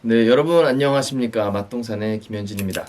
네, 여러분 안녕하십니까? 맛동산의 김현진입니다.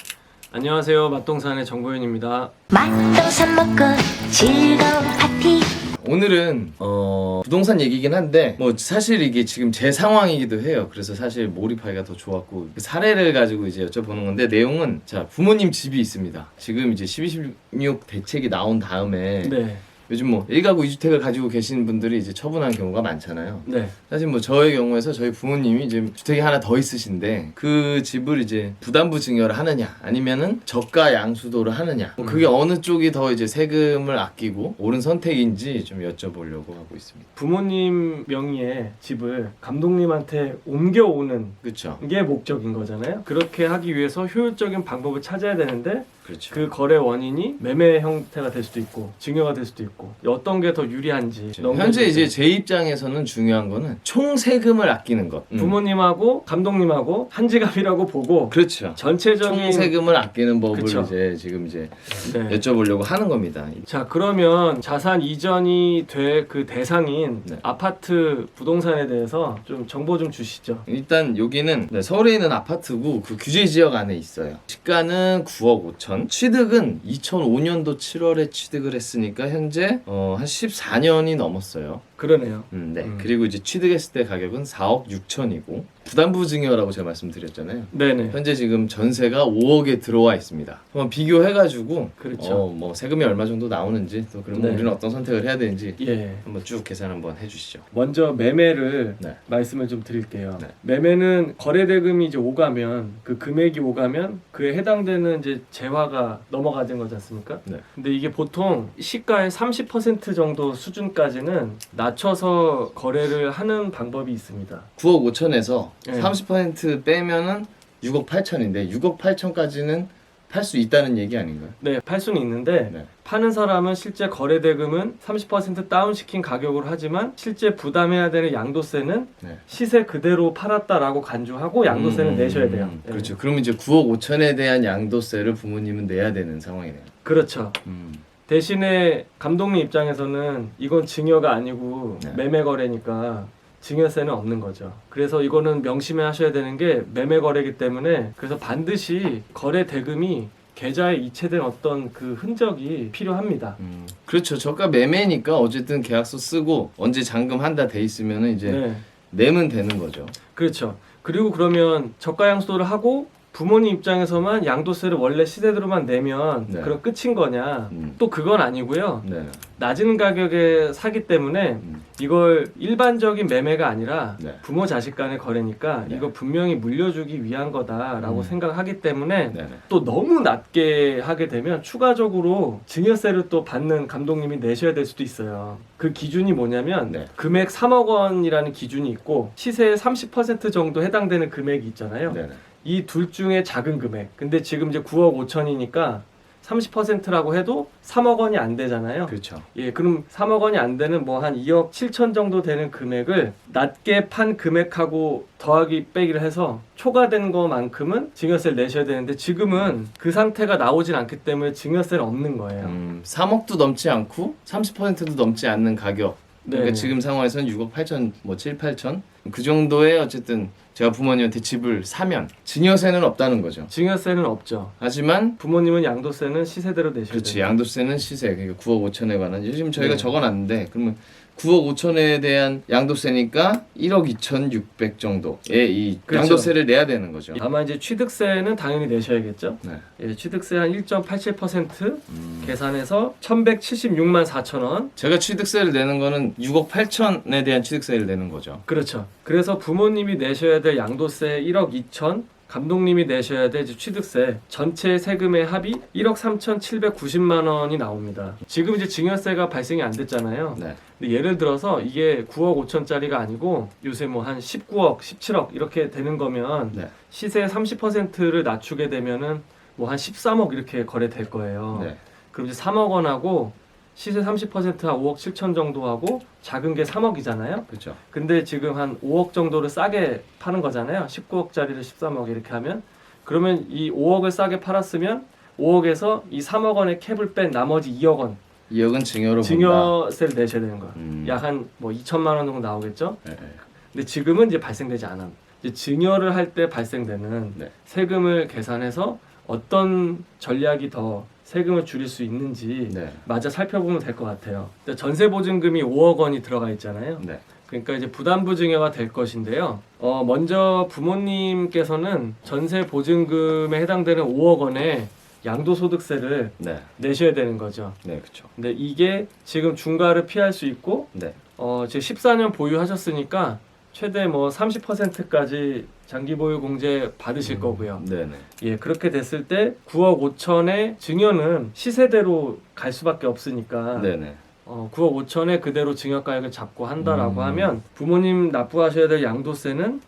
안녕하세요. 맛동산의 정보윤입니다. 맛동산 먹고 즐거운 파티 오늘은 어, 부동산 얘기긴 한데 뭐 사실 이게 지금 제 상황이기도 해요. 그래서 사실 몰입하기가 더 좋았고 그 사례를 가지고 이제 여쭤보는 건데 내용은 자 부모님 집이 있습니다. 지금 이제 12, 16 대책이 나온 다음에 네. 요즘 뭐 1가구 2주택을 가지고 계시는 분들이 이제 처분한 경우가 많잖아요. 네. 사실 뭐 저의 경우에서 저희 부모님이 이제 주택이 하나 더 있으신데 그 집을 이제 부담부 증여를 하느냐 아니면은 저가 양수도를 하느냐 뭐 그게 어느 쪽이 더 이제 세금을 아끼고 옳은 선택인지 좀 여쭤보려고 하고 있습니다. 부모님 명의의 집을 감독님한테 옮겨오는 그렇죠, 게 목적인 거잖아요. 그렇게 하기 위해서 효율적인 방법을 찾아야 되는데 그렇죠. 그 거래 원인이 매매 형태가 될 수도 있고 증여가 될 수도 있고 어떤 게 더 유리한지 넘겨줄 현재 때 이제 제 입장에서는 중요한 거는 총 세금을 아끼는 것. 음. 부모님하고 감독님하고 한 지갑이라고 보고 그렇죠. 전체적인 총 세금을 아끼는 법을 그쵸. 이제 지금 이제 네. 여쭤보려고 하는 겁니다. 자 그러면 자산 이전이 될 그 대상인 네. 아파트 부동산에 대해서 좀 정보 좀 주시죠. 일단 여기는 네, 서울에 있는 아파트고 그 규제 지역 안에 있어요. 시가는 9억 5천. 취득은 2005년도 7월에 취득을 했으니까 현재 어, 한 14년이 넘었어요. 그러네요. 음, 네. 음. 그리고 이제 취득했을 때 가격은 4억 6천이고 부담부 증여라고 제가 말씀드렸잖아요. 네네. 현재 지금 전세가 5억에 들어와 있습니다. 한번 비교해가지고 그렇죠. 어, 뭐 세금이 얼마 정도 나오는지 또 그러면 네. 우리는 어떤 선택을 해야 되는지 예. 한번 쭉 계산 한번 해주시죠. 먼저 매매를 네. 말씀을 좀 드릴게요. 네. 매매는 거래 대금이 이제 오가면 그 금액이 오가면 그에 해당되는 이제 재화가 넘어가는 거지 않습니까? 네. 근데 이게 보통 시가의 30% 정도 수준까지는 낮춰서 거래를 하는 방법이 있습니다. 9억 5천에서 네. 30% 빼면은 6억 8천인데 6억 8천까지는 팔 수 있다는 얘기 아닌가요? 네, 팔 수는 있는데 네. 파는 사람은 실제 거래 대금은 30% 다운시킨 가격으로 하지만 실제 부담해야 되는 양도세는 네. 시세 그대로 팔았다라고 간주하고 양도세는 음, 내셔야 돼요. 예. 그렇죠. 그러면 이제 9억 5천에 대한 양도세를 부모님은 내야 되는 상황이네요. 그렇죠. 음. 대신에 감독님 입장에서는 이건 증여가 아니고 네. 매매 거래니까 증여세는 없는 거죠. 그래서 이거는 명심해 하셔야 되는 게 매매 거래이기 때문에 그래서 반드시 거래 대금이 계좌에 이체된 어떤 그 흔적이 필요합니다. 음. 그렇죠. 저가 매매니까 어쨌든 계약서 쓰고 언제 잔금 한다 돼 있으면은 이제 네. 내면 되는 거죠. 그렇죠. 그리고 그러면 저가 양수도를 하고 부모님 입장에서만 양도세를 원래 시세대로만 내면 네. 그럼 끝인 거냐? 음. 또 그건 아니고요. 네. 낮은 가격에 사기 때문에 음. 이걸 일반적인 매매가 아니라 네. 부모 자식 간의 거래니까 네. 이거 분명히 물려주기 위한 거다라고 음. 생각하기 때문에 네. 네. 또 너무 낮게 하게 되면 추가적으로 증여세를 또 받는 감독님이 내셔야 될 수도 있어요. 그 기준이 뭐냐면 네. 금액 3억 원이라는 기준이 있고 시세의 30% 정도 해당되는 금액이 있잖아요. 네. 네. 이 둘 중에 작은 금액. 근데 지금 이제 9억 5천이니까 30%라고 해도 3억 원이 안 되잖아요. 그렇죠. 예, 그럼 3억 원이 안 되는 뭐 한 2억 7천 정도 되는 금액을 낮게 판 금액하고 더하기 빼기를 해서 초과된 것만큼은 증여세를 내셔야 되는데 지금은 그 상태가 나오진 않기 때문에 증여세는 없는 거예요. 음, 3억도 넘지 않고 30%도 넘지 않는 가격. 그러니까 네. 지금 상황에서는 6억 8천, 뭐 7, 8천 그 정도의 어쨌든 제가 부모님한테 집을 사면 증여세는 없다는 거죠. 증여세는 없죠. 하지만 부모님은 양도세는 시세대로 내셔야 그렇지 돼요. 양도세는 시세 그러니까 9억 5천에 관한 지금 저희가 네. 적어놨는데 그러면 9억 5천에 대한 양도세니까 1억 2,600 정도의 이 그렇죠. 양도세를 내야 되는 거죠. 다만 이제 취득세는 당연히 내셔야겠죠. 네. 예, 취득세 한 1.87% 음. 계산해서 1,176만 4천 원. 제가 취득세를 내는 거는 6억 8천에 대한 취득세를 내는 거죠. 그렇죠. 그래서 부모님이 내셔야 될 양도세 1억 2천, 감독님이 내셔야 될 취득세 전체 세금의 합이 1억 3,790만 원이 나옵니다. 지금 이제 증여세가 발생이 안 됐잖아요. 네. 근데 예를 들어서 이게 9억 5천짜리가 아니고 요새 뭐 한 19억, 17억 이렇게 되는 거면 네. 시세 30%를 낮추게 되면은 뭐 한 13억 이렇게 거래될 거예요. 네. 그럼 이제 3억 원하고 시세 30%한 5억 7천 정도 하고 작은 게 3억이잖아요. 그렇죠. 근데 지금 한 5억 정도를 싸게 파는 거잖아요. 19억짜리를 13억 이렇게 하면 그러면 이 5억을 싸게 팔았으면 5억에서 이 3억 원의 캡을 뺀 나머지 2억 원 2억은 증여로. 증여세를 내셔야 되는 거야. 음. 약한 뭐 2천만 원 정도 나오겠죠. 네, 네. 근데 지금은 이제 발생되지 않아. 이제 증여를 할 때 발생되는 네. 세금을 계산해서 어떤 전략이 더 세금을 줄일 수 있는지 네. 마저 살펴보면 될 것 같아요. 전세 보증금이 5억 원이 들어가 있잖아요. 네. 그러니까 이제 부담부 증여가 될 것인데요. 어, 먼저 부모님께서는 전세 보증금에 해당되는 5억 원의 양도소득세를 네. 내셔야 되는 거죠. 네, 그렇죠. 근데 이게 지금 중과를 피할 수 있고 네. 어, 지금 14년 보유하셨으니까 최대 뭐 30%까지 장기 보유 공제 받으실 음. 거고요. 네, 네. 예, 그렇게 됐을 때 9억 5천의 증여는 시세대로 갈 수밖에 없으니까 네, 네. 어, 9억 5천에 그대로 증여가액을 잡고 한다라고 음. 하면 부모님 납부하셔야 될 양도세는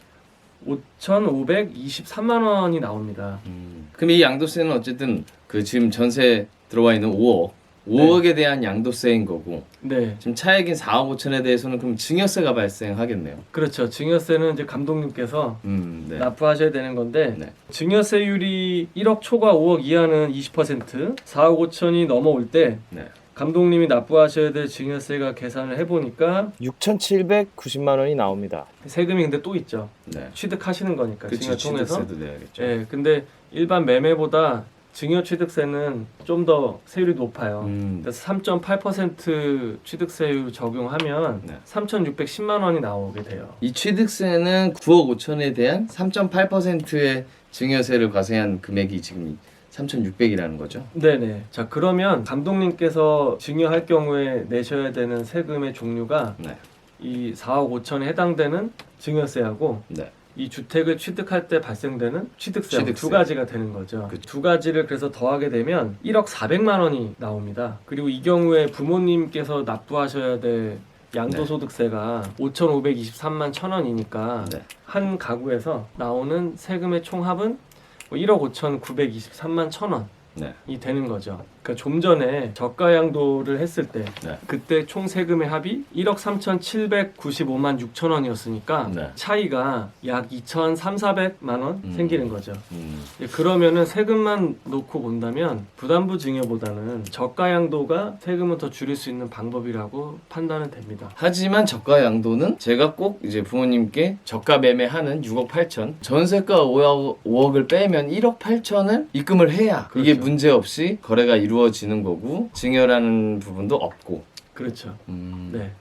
5,523만 원이 나옵니다. 음. 그럼 이 양도세는 어쨌든 그 지금 전세 들어와 있는 5억 5억에 대한 양도세인 거고 네, 지금 차액인 4억 5천에 대해서는 그럼 증여세가 발생하겠네요. 그렇죠. 증여세는 이제 감독님께서 음, 네. 납부하셔야 되는 건데 네. 증여세율이 1억 초과 5억 이하는 20%, 4억 5천이 넘어올 때 네. 감독님이 납부하셔야 될 증여세가 계산을 해보니까 6,790만 원이 나옵니다. 세금이 근데 또 있죠. 네. 취득하시는 거니까 그치, 증여 통해서. 취득세도 내야겠죠. 예, 근데 일반 매매보다 증여 취득세는 좀 더 세율이 높아요. 음, 그래서 3.8% 취득세율 적용하면 네. 3,610만 원이 나오게 돼요. 이 취득세는 9억 5천에 대한 3.8%의 증여세를 과세한 금액이 지금 3,600이라는 거죠. 네네. 자 그러면 감독님께서 증여할 경우에 내셔야 되는 세금의 종류가 네. 이 4억 5천에 해당되는 증여세하고 네. 이 주택을 취득할 때 발생되는 취득세 취득세. 두 가지가 되는 거죠. 그쵸. 두 가지를 그래서 더하게 되면 1억 400만 원이 나옵니다. 그리고 이 경우에 부모님께서 납부하셔야 될 양도소득세가 5,523만 천 원이니까 네. 한 가구에서 나오는 세금의 총합은 뭐 1억 5,923만 천 원 이 네. 되는 거죠. 그러니까 좀 전에 저가 양도를 했을 때 네. 그때 총 세금의 합이 1억 3,795만 6천 원이었으니까 네. 차이가 약 2,300만 원 음. 생기는 거죠. 음, 예, 그러면은 세금만 놓고 본다면 부담부 증여보다는 저가 양도가 세금을 더 줄일 수 있는 방법이라고 판단은 됩니다. 하지만 저가 양도는 제가 꼭 이제 부모님께 저가 매매하는 6억 8천 전세가 5억, 5억을 빼면 1억 8천을 입금을 해야 이게 그렇죠. 문제 없이 거래가 이루어지는 거고 증여라는 부분도 없고 그렇죠. 음. 네.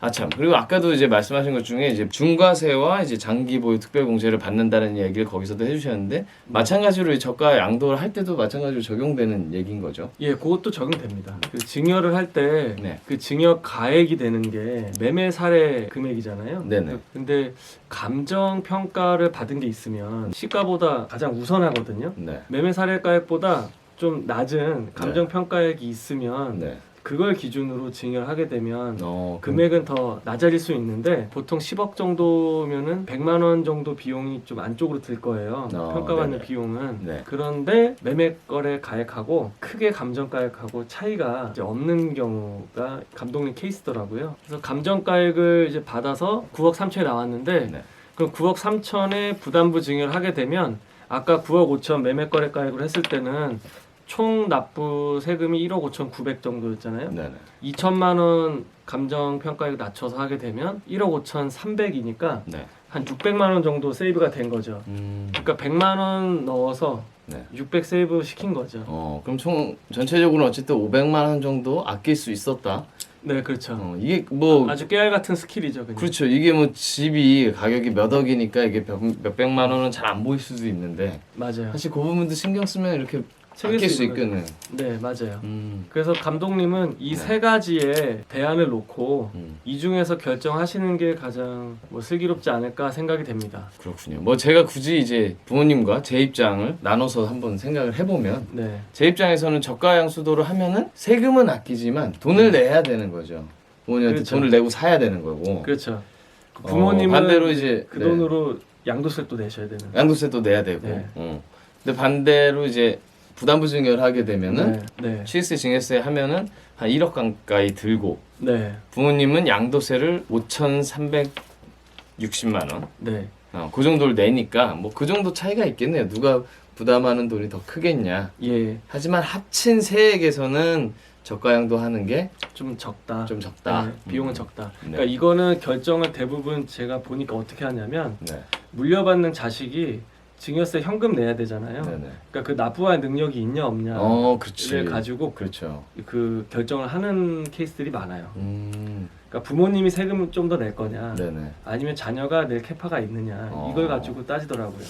아참 그리고 아까도 이제 말씀하신 것 중에 이제 중과세와 이제 장기 보유 특별 공제를 받는다는 얘기를 거기서도 해주셨는데 마찬가지로 이 저가 양도를 할 때도 마찬가지로 적용되는 얘기인 거죠. 예, 그것도 적용됩니다. 그 증여를 할 때 그 네. 증여 가액이 되는 게 매매 사례 금액이잖아요. 네네. 근데 감정 평가를 받은 게 있으면 시가보다 가장 우선하거든요. 네. 매매 사례 가액보다 좀 낮은 감정 평가액이 있으면 네. 그걸 기준으로 증여를 하게 되면 어, 그럼- 금액은 더 낮아질 수 있는데 보통 10억 정도면은 100만 원 정도 비용이 좀 안쪽으로 들 거예요. 어, 평가받는 네네. 비용은. 네. 그런데 매매거래 가액하고 크게 감정가액하고 차이가 이제 없는 경우가 감독님 케이스더라고요. 그래서 감정가액을 이제 받아서 9억 3천이 나왔는데 네. 그럼 9억 3천에 부담부 증여를 하게 되면 아까 9억 5천 매매거래 가액으로 했을 때는 총 납부 세금이 1억 5천 9백 정도였잖아요. 네네. 2천만 원 감정 평가액 낮춰서 하게 되면 1억 5천 3백이니까 네. 한 600만 원 정도 세이브가 된 거죠. 음. 그러니까 100만 원 넣어서 네. 600 세이브 시킨 거죠. 어, 그럼 총 전체적으로 어쨌든 500만 원 정도 아낄 수 있었다. 네, 그렇죠. 어, 이게 뭐 아주 깨알 같은 스킬이죠, 그냥. 그렇죠. 이게 뭐 집이 가격이 몇 억이니까 이게 몇, 몇 백만 원은 잘 안 보일 수도 있는데 맞아요. 사실 그 부분도 신경 쓰면 이렇게 아낄 수수 있는 있겠네요. 네, 맞아요. 음. 그래서 감독님은 이 네. 세 가지의 대안을 놓고 음. 이 중에서 결정하시는 게 가장 뭐 슬기롭지 않을까 생각이 됩니다. 그렇군요. 뭐 제가 굳이 이제 부모님과 제 입장을 나눠서 한번 생각을 해보면 네, 제 입장에서는 저가 양수도를 하면은 세금은 아끼지만 돈을 내야 되는 거죠. 부모님한테 그렇죠. 돈을 내고 사야 되는 거고. 그렇죠. 어, 부모님은 반대로 이제 그 네. 돈으로 양도세 또 내셔야 되는. 양도세도 내야 되고. 네. 어. 근데 반대로 이이제 부담부 증여를 하게 되면은 네, 네, 취득세 증여세 하면은 한 1억 가까이 들고 네, 부모님은 양도세를 5,360만 원. 네, 어, 그 정도를 내니까 뭐 그 정도 차이가 있겠네요. 누가 부담하는 돈이 더 크겠냐. 예, 하지만 합친 세액에서는 저가양도 하는 게좀좀 적다. 적다. 네, 비용은 음. 적다. 네. 그러니까 이거는 결정을 대부분 제가 보니까 어떻게 하냐면 네. 물려받는 자식이 증여세 현금 내야 되잖아요. 네네. 그러니까 그 납부할 능력이 있냐 없냐를 어, 그렇지. 가지고 그렇죠. 그 결정을 하는 케이스들이 많아요. 음, 그러니까 부모님이 세금을 좀 더 낼 거냐, 네네. 아니면 자녀가 낼 캐파가 있느냐 어. 이걸 가지고 따지더라고요.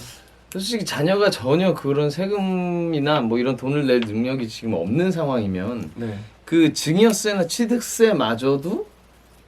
솔직히 자녀가 전혀 그런 세금이나 뭐 이런 돈을 낼 능력이 지금 없는 상황이면 네, 그 증여세나 취득세마저도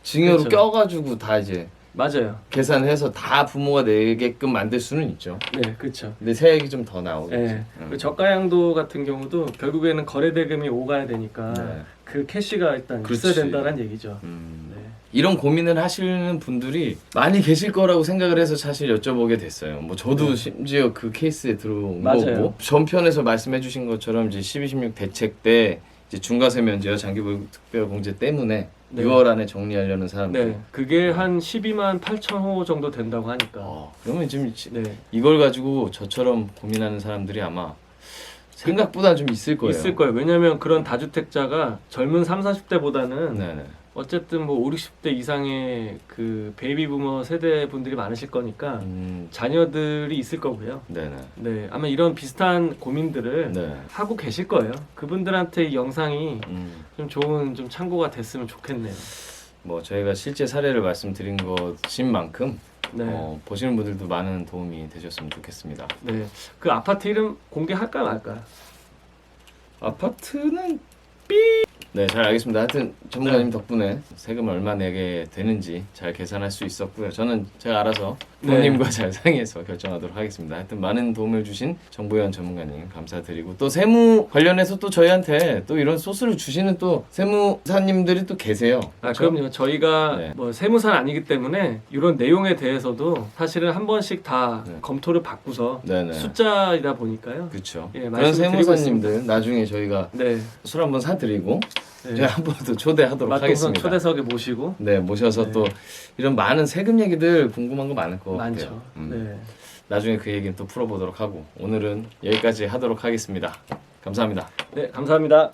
증여로 그렇죠. 껴가지고 다 이제 맞아요. 계산해서 다 부모가 내게끔 만들 수는 있죠. 네, 그렇죠. 근데 세액이 좀 더 나오겠지. 네. 음. 그 저가양도 같은 경우도 결국에는 거래 대금이 오가야 되니까 네. 그 캐시가 일단 그렇지. 있어야 된다는 얘기죠. 음. 네. 이런 고민을 하시는 분들이 많이 계실 거라고 생각을 해서 사실 여쭤보게 됐어요. 뭐 저도 네. 심지어 그 케이스에 들어온 맞아요. 거고 전편에서 말씀해주신 것처럼 이제 12, 16 대책 때 이제 중과세 면제와 장기보육 특별공제 때문에 네. 6월 안에 정리하려는 사람들. 네, 그게 한 12만 8천 호 정도 된다고 하니까. 어, 그러면 지금 지- 네, 이걸 가지고 저처럼 고민하는 사람들이 아마 생각보다 좀 있을 거예요. 있을 거예요. 왜냐하면 그런 다주택자가 젊은 3, 40대보다는 네네. 어쨌든 뭐 5, 60대 이상의 그 베이비 부머 세대 분들이 많으실 거니까 음, 자녀들이 있을 거고요. 네네. 네, 아마 이런 비슷한 고민들을 네. 하고 계실 거예요. 그분들한테 이 영상이 음, 좀 좋은 좀 참고가 됐으면 좋겠네요. 뭐 저희가 실제 사례를 말씀드린 것인 만큼 네. 어, 보시는 분들도 많은 도움이 되셨으면 좋겠습니다. 네. 그 아파트 이름 공개할까 말까요? 아파트는 삐. 네, 잘 알겠습니다. 하여튼 전문가님 네. 덕분에 세금을 얼마 내게 되는지 잘 계산할 수 있었고요. 저는 제가 알아서 네. 부모님과 잘 상의해서 결정하도록 하겠습니다. 하여튼 많은 도움을 주신 정보현 전문가님 감사드리고 또 세무 관련해서 또 저희한테 또 이런 소스를 주시는 또 세무사님들이 또 계세요. 아, 그렇죠? 그럼요. 저희가 네. 뭐 세무사는 아니기 때문에 이런 내용에 대해서도 사실은 한 번씩 다 네. 검토를 받고서 네네. 숫자이다 보니까요. 그렇죠. 예, 그런 드리고 세무사님들 나중에 저희가 네. 술 한번 사드리고 네. 네. 네, 제가 한 번 더 초대하도록 하겠습니다. 초대석에 모시고 네 모셔서 네. 또 이런 많은 세금 얘기들 궁금한 거 많을 것 많죠. 같아요. 음. 네. 나중에 그 얘기는 또 풀어보도록 하고 오늘은 여기까지 하도록 하겠습니다. 감사합니다. 네, 감사합니다.